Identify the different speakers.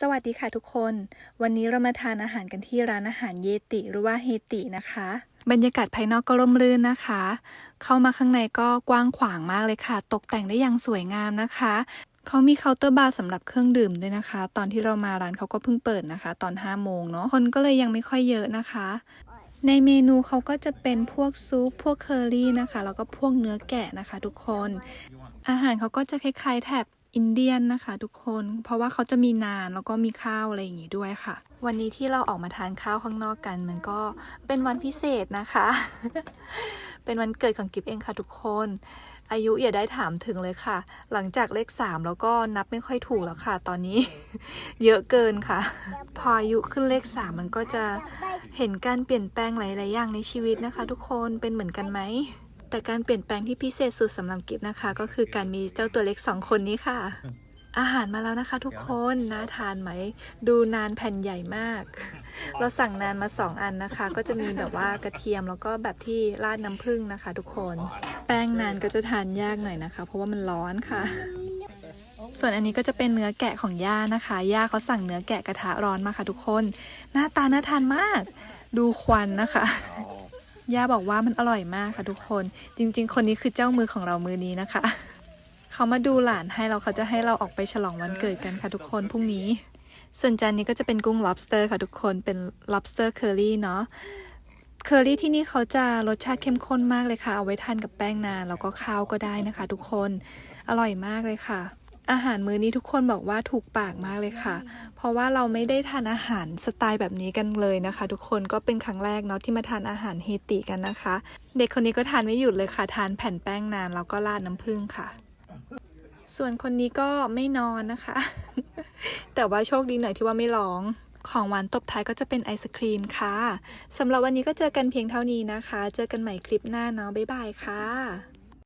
Speaker 1: สวัสดีค่ะทุกคน วันนี้เรามาทานอาหารกันที่ร้านอาหารเยติหรือว่าเฮตินะคะ บรรยากาศภายนอกก็ร่มรื่นนะคะ เข้ามาข้างในก็กว้างขวางมากเลยค่ะ ตกแต่งได้อย่างสวยงามนะคะ เขามีเคาน์เตอร์บาร์สำหรับเครื่องดื่มด้วยนะคะ ตอนที่เรามาร้านเขาก็เพิ่งเปิดนะคะ ตอน5โมงเนาะ คนก็เลยยังไม่ค่อยเยอะนะคะ ในเมนูเขาก็จะเป็นพวกซุป พวกเคอรี่นะคะ แล้วก็พวกเนื้อแกะนะคะ ทุกคน อาหารเขาก็จะคล้ายๆแถบ อินเดียนนะคะ ทุกคน เพราะว่าเขาจะมีนานแล้วก็มีข้าวอะไรอย่างงี้ด้วยค่ะ วันนี้ที่เราออกมาทานข้าวข้างนอกกัน มันก็เป็นวันพิเศษนะคะ เป็นวันเกิดของกิฟเองค่ะทุกคน อายุอย่าได้ถามถึงเลยค่ะ หลังจากเลขสามแล้วก็นับไม่ค่อยถูกแล้วค่ะ ตอนนี้ เยอะเกินค่ะ พออายุขึ้นเลขสามมันก็จะเห็นการเปลี่ยนแปลงหลายๆอย่างในชีวิตนะคะ ทุกคนเป็นเหมือนกันไหม แต่การเปลี่ยนแปลงที่พิเศษสุดสำหรับกิฟนะคะ ก็คือการมีเจ้าตัวเล็กสองคนนี้ค่ะ อาหารมาแล้วนะคะทุกคนน่าทานไหม ดูนานแผ่นใหญ่มาก เราสั่งนานมาสองอันนะคะ ก็จะมีแบบว่ากระเทียมแล้วก็แบบที่ราดน้ำผึ้งนะคะ ทุกคน แป้งนานก็จะทานยากหน่อยนะคะ เพราะว่ามันร้อนค่ะส่วนอันนี้ก็จะเป็นเนื้อแกะของย่านะคะ ย่าเขาสั่งเนื้อแกะกระทะร้อนมาค่ะทุกคน หน้าตาน่าทานมาก ดูควันนะคะ ย่าบอกว่ามันอร่อยมากค่ะทุกคน จริง ๆ คนนี้คือเจ้ามือของเรามือนี้นะคะ เขามาดูหลานให้เราเขาจะให้เราออกไปฉลองวันเกิดกันค่ะทุกคนพรุ่งนี้ ส่วนจานนี้ก็จะเป็นกุ้ง lobster ค่ะทุกคนเป็น lobster curry เนาะเคอรี่ที่นี่เขาจะรสชาติเข้มข้นมากเลยค่ะ เอาไว้ทานกับแป้งนานแล้วก็ข้าวก็ได้นะคะ ทุกคน อร่อยมากเลยค่ะ อาหารมื้อนี้ทุกคนบอกว่าถูกปากมากเลยค่ะ เพราะว่าเราไม่ได้ทานอาหารสไตล์แบบนี้กันเลยนะคะ ทุกคนก็เป็นครั้งแรกเนาะที่มาทานอาหารเฮติกันนะคะ เด็กคนนี้ก็ทานไม่หยุดเลยค่ะ ทานแผ่นแป้งนานแล้วก็ราดน้ำผึ้งค่ะ ส่วนคนนี้ก็ไม่นอนนะคะ แต่ว่าโชคดีหน่อยที่ว่าไม่ร้องของหวานตบท้ายก็จะเป็นไอศครีมค่ะสำหรับวันนี้ก็เจอกันเพียงเท่านี้นะคะ เจอกันใหม่คลิปหน้าเนาะบ๊ายบายค่ะ